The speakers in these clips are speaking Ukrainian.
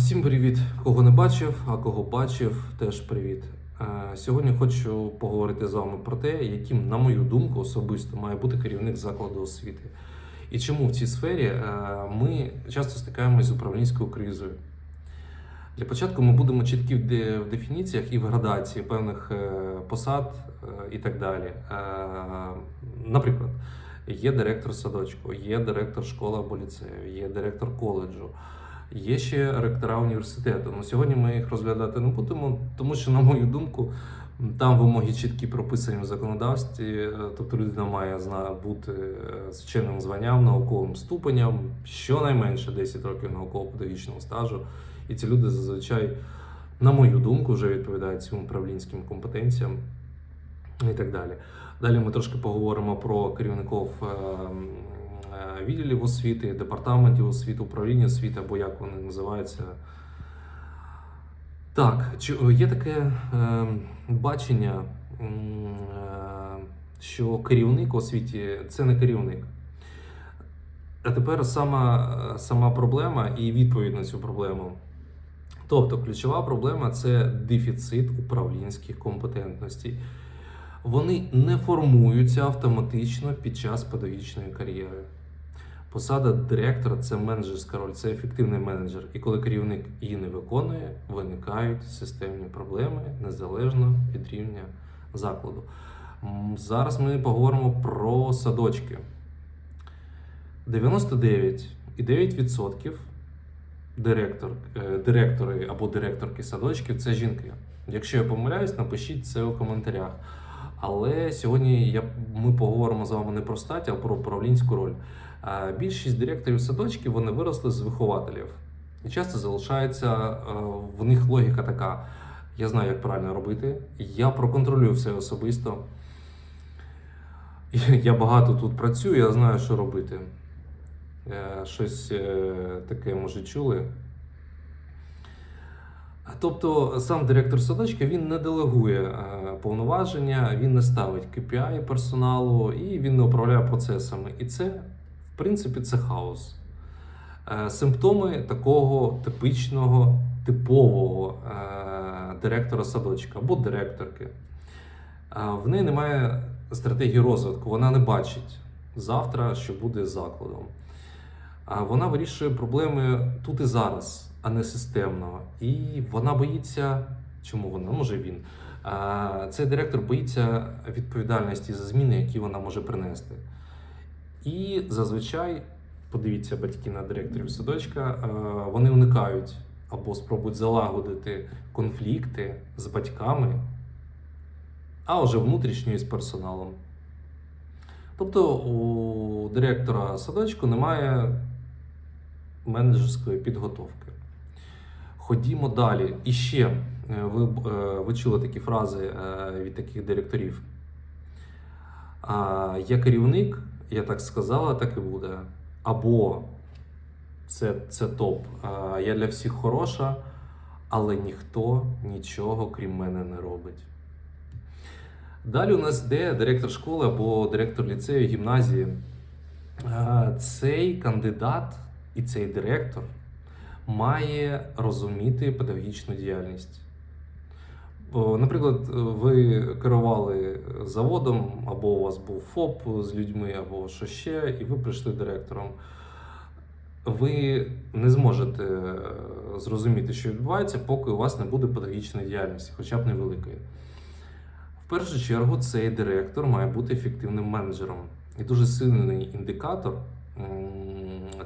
Всім привіт, кого не бачив, а кого бачив, теж привіт. Е, Сьогодні хочу поговорити з вами про те, яким, на мою думку, особисто має бути керівник закладу освіти. І чому в цій сфері е, ми часто стикаємось з управлінською кризою. Для початку ми будемо чіткі в дефініціях і в градації певних е, посад і так далі. Наприклад, є директор садочку, є директор школи або ліцею, є директор коледжу. Є ще ректора університету. Ну, сьогодні ми їх розглядати не будемо, тому що, на мою думку, там вимоги чіткі прописані в законодавстві. е, Тобто людина має бути е, з вченим званням, науковим ступенем, щонайменше 10 років науково-педагогічного стажу. І ці люди зазвичай, на мою думку, вже відповідають цим управлінським компетенціям і так далі. Далі ми трошки поговоримо про керівників е, м, е, відділів освіти, департаментів освіти, управління освіти, або як вони називаються. Так, чи є таке е, бачення, е, що керівник освіті це не керівник. А тепер сама, сама проблема і відповідь на цю проблему. Тобто, ключова проблема це дефіцит управлінських компетентностей. Вони не формуються автоматично під час педагогічної кар'єри. Посада директора це менеджерська роль, це ефективний менеджер. І коли керівник її не виконує, виникають системні проблеми незалежно від рівня закладу. Зараз ми поговоримо про садочки. 99,9% директор, е, директори або директорки садочків це жінки. Якщо я помиляюсь, напишіть це у коментарях. Але сьогодні я, ми поговоримо з вами не про стать, а про управлінську роль. Більшість директорів садочків вони виросли з вихователів. І часто залишається е, в них логіка така: я знаю, як правильно робити, я проконтролюю все особисто. Я багато тут працюю, я знаю, що робити. Е, Щось е, таке, може, чули. Тобто сам директор садочка він не делегує повноваження, він не ставить KPI персоналу і він не управляє процесами. І це, принципі, це хаос. Е, Симптоми такого типичного, типового е, директора садочка або директорки. Е, В неї немає стратегії розвитку, вона не бачить завтра, що буде з закладом. Вона вирішує проблеми тут і зараз, а не системно. І вона боїться, чому вона? Може він. Цей директор боїться відповідальності за зміни, які вона може принести. І зазвичай, подивіться батьки на директорів садочка, вони уникають або спробують залагодити конфлікти з батьками, а вже внутрішньо з персоналом. Тобто у директора садочку немає менеджерської підготовки. Ходімо далі. І ще е, ви, е, ви чули такі фрази е, від таких директорів. Я керівник, я так сказала, так і буде. Або це, це топ. Я для всіх хороша, але ніхто нічого крім мене не робить. Далі у нас йде директор школи або директор ліцею, гімназії. Цей кандидат і цей директор має розуміти педагогічну діяльність. Бо, Наприклад, ви керували заводом, або у вас був ФОП з людьми, або що ще, і ви прийшли директором. Ви не зможете е, зрозуміти, що відбувається, поки у вас не буде педагогічної діяльності, хоча б невеликої. В першу чергу цей директор має бути ефективним менеджером. І дуже сильний індикатор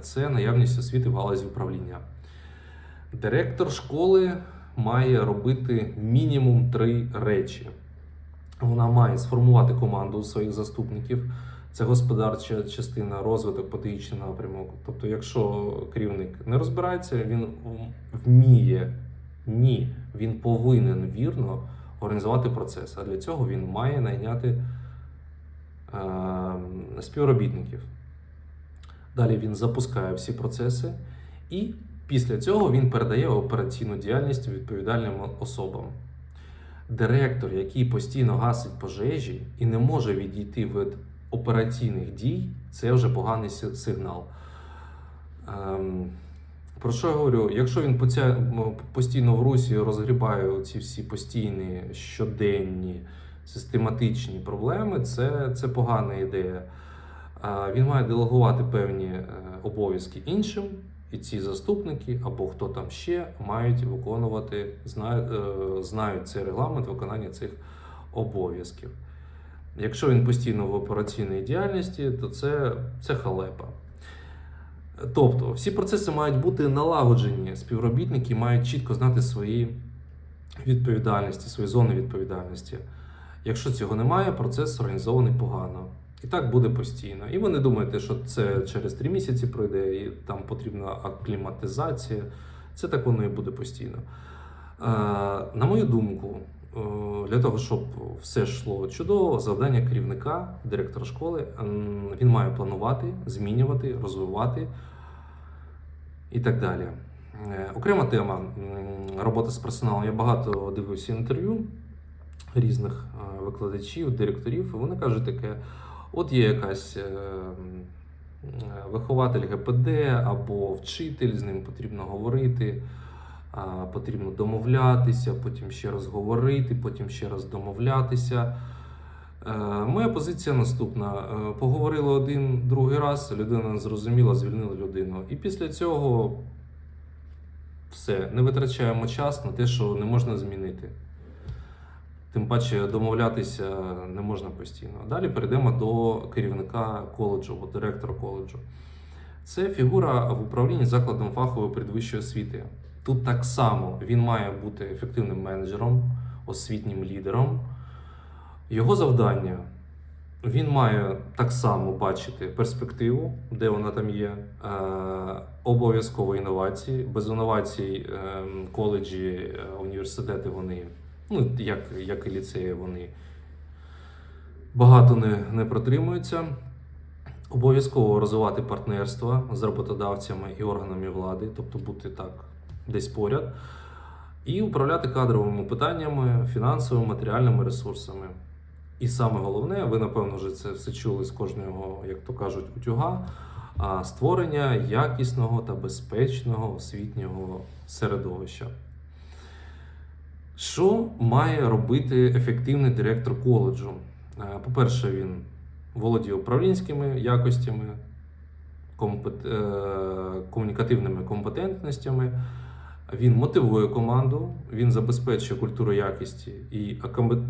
це наявність освіти в галузі управління. Директор школи має робити мінімум три речі. Вона має сформувати команду своїх заступників. Це господарча частина, розвиток, педагогічний напрямок. Тобто, якщо керівник не розбирається, він вміє ні, він повинен вірно організувати процес. А для цього він має найняти е, співробітників. Далі він запускає всі процеси, і після цього він передає операційну діяльність відповідальним особам. Директор, який постійно гасить пожежі і не може відійти від операційних дій, це вже поганий сигнал. Ем, Про що я говорю? Якщо він постійно в русі розгрібає ці всі постійні щоденні систематичні проблеми, це, це погана ідея. Він має делегувати певні е, обов'язки іншим, і ці заступники або хто там ще мають виконувати, знають, знають цей регламент виконання цих обов'язків. Якщо він постійно в операційній діяльності, то це, це халепа. Тобто, всі процеси мають бути налагоджені. Співробітники мають чітко знати свої відповідальності, свої зони відповідальності. Якщо цього немає, процес організований погано. І так буде постійно. І ви не думаєте, що це через три місяці пройде, і там потрібна акліматизація. Це так воно і буде постійно. Е, На мою думку, е, для того, щоб все йшло чудово, завдання керівника, директора школи, він має планувати, змінювати, розвивати і так далі. Е, Окрема тема робота з персоналом. Я багато дивився інтерв'ю різних викладачів, директорів, і вони кажуть таке: от є якась е, вихователь ГПД або вчитель, з ним потрібно говорити. Потрібно домовлятися, потім ще раз говорити, потім ще раз домовлятися. Е, Моя позиція наступна: Е, поговорили один, другий раз, людина зрозуміла, звільнили людину. І після цього все, не витрачаємо час на те, що не можна змінити. Тим паче домовлятися не можна постійно. Далі перейдемо до керівника коледжу, або директора коледжу. Це фігура в управлінні закладом фахової передвищої освіти. Тут так само він має бути ефективним менеджером, освітнім лідером. Його завдання він має так само бачити перспективу, де вона там є, е, обов'язково інновації. Без інновацій е, коледжі, е, університети вони, ну як, як і ліцеї, вони багато не, не протримуються. Обов'язково розвивати партнерства з роботодавцями і органами влади, тобто бути так десь поряд, і управляти кадровими питаннями, фінансовими, матеріальними ресурсами. І саме головне, ви напевно вже це все чули з кожного, як то кажуть, утюга, створення якісного та безпечного освітнього середовища. Що має робити ефективний директор коледжу? Е, По-перше, він володіє управлінськими якостями, компет... е, комунікативними компетентностями. Він мотивує команду, він забезпечує культуру якісті і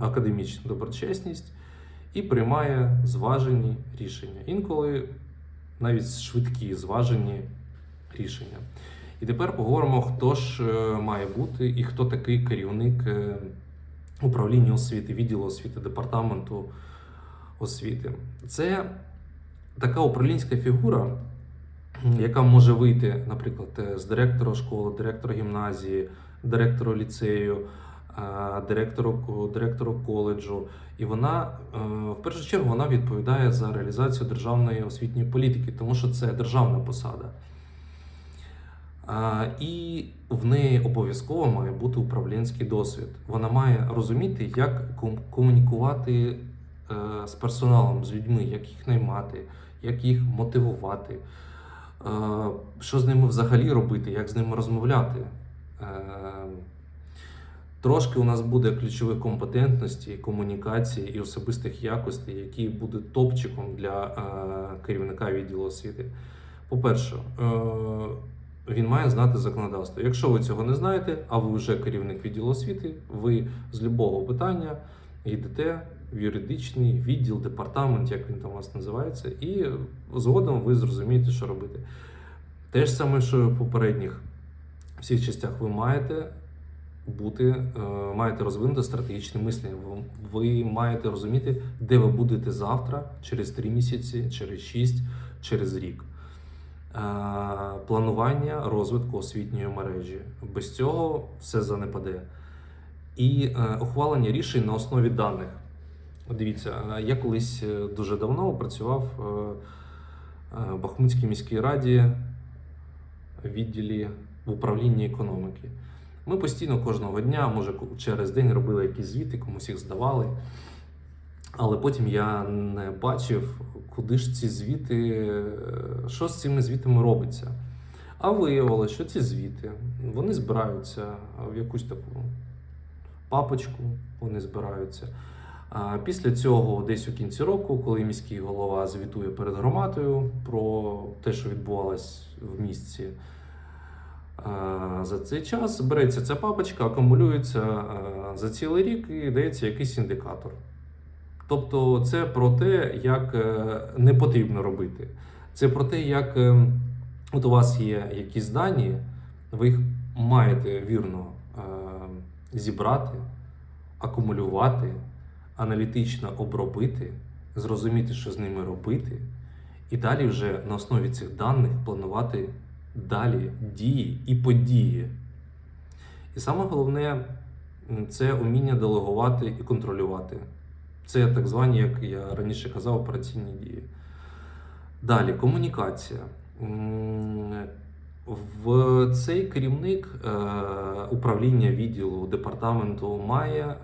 академічну доброчесність і приймає зважені рішення. Інколи навіть швидкі зважені рішення. І тепер поговоримо, хто ж е, має бути і хто такий керівник е, управління освіти, відділу освіти, департаменту освіти. Це така управлінська фігура, яка може вийти, наприклад, е, з директора школи, директора гімназії, директора ліцею, директору, директору коледжу. І вона в першу чергу вона відповідає за реалізацію державної освітньої політики, тому що це державна посада. І в неї обов'язково має бути управлінський досвід. Вона має розуміти, як комунікувати е, з персоналом, з людьми, як їх наймати, як їх мотивувати, е, що з ними взагалі робити, як з ними розмовляти. Е, Трошки у нас буде ключових компетентностей, комунікації і особистих якостей, які будуть топчиком для керівника відділу освіти. По-перше, він має знати законодавство. Якщо ви цього не знаєте, а ви вже керівник відділу освіти, ви з любого питання йдете в юридичний відділ, департамент, як він там у вас називається, і згодом ви зрозумієте, що робити. Те ж саме, що в попередніх всіх частях ви маєте бути, е, маєте розвинути стратегічне мислення. Ви маєте розуміти, де ви будете завтра, через 3 місяці, через 6, через рік. Е, Планування розвитку освітньої мережі. Без цього все занепаде. І е, ухвалення рішень на основі даних. Дивіться, е, я колись дуже давно працював в Бахмутській міській раді в відділі в управлінні економіки. Ми постійно кожного дня, може через день робили якісь звіти, комусь їх здавали. Але потім я не бачив, куди ж ці звіти, е, що з цими звітами робиться. А виявилося, що ці звіти вони збираються в якусь таку папочку, вони збираються. Після цього, десь у кінці року, коли міський голова звітує перед громадою про те, що відбувалось в місті, за цей час береться ця папочка, акумулюється за цілий рік і дається якийсь індикатор. Тобто, це про те, як е, не потрібно робити. Це про те, як е, от у вас є якісь дані, ви їх маєте вірно е, зібрати, акумулювати, аналітично обробити, зрозуміти, що з ними робити, і далі вже на основі цих даних планувати далі дії і події. І саме головне це уміння делегувати і контролювати. Це так звані, як я раніше казав, операційні дії. Далі комунікація. В цей керівник е, управління відділу департаменту має е,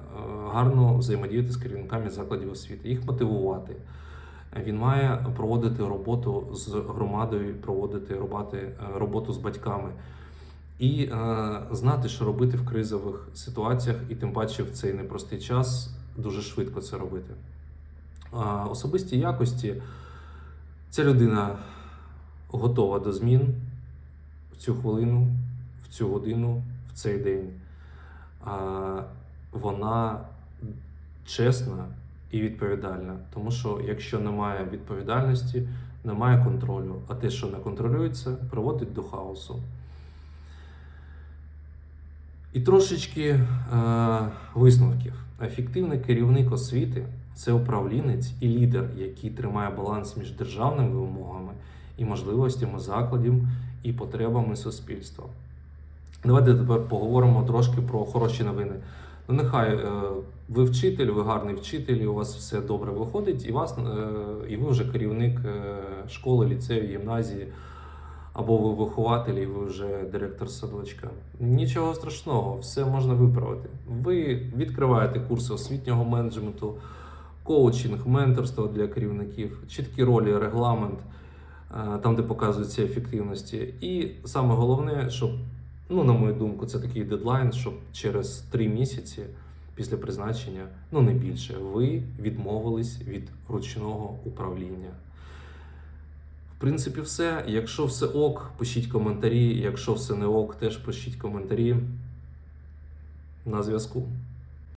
гарно взаємодіяти з керівниками закладів освіти, їх мотивувати. Він має проводити роботу з громадою, проводити роботи, е, роботу з батьками і знати, що робити в кризових ситуаціях, і тим паче в цей непростий час дуже швидко це робити. Особисті якості ця людина готова до змін в цю хвилину, в цю годину, в цей день. Вона чесна і відповідальна. Тому що якщо немає відповідальності, немає контролю, а те, що не контролюється, приводить до хаосу. І трошечки е, висновків. Ефективний керівник освіти це управлінець і лідер, який тримає баланс між державними вимогами і можливостями закладів і потребами суспільства. Давайте тепер поговоримо трошки про хороші новини. Ну, нехай е, ви вчитель, ви гарний вчитель, і у вас все добре виходить, і, вас, е, і ви вже керівник е, школи, ліцею, гімназії, або ви вихователь, і ви вже директор садочка. Нічого страшного, все можна виправити. Ви відкриваєте курси освітнього менеджменту, коучинг, менторство для керівників, чіткі ролі, регламент, е, там, де показуються ефективності. І саме головне, щоб, ну, на мою думку, це такий дедлайн, щоб через три місяці після призначення, ну не більше, ви відмовились від ручного управління. В принципі, все. Якщо все ок, пишіть коментарі. Якщо все не ок, теж пишіть коментарі. На зв'язку.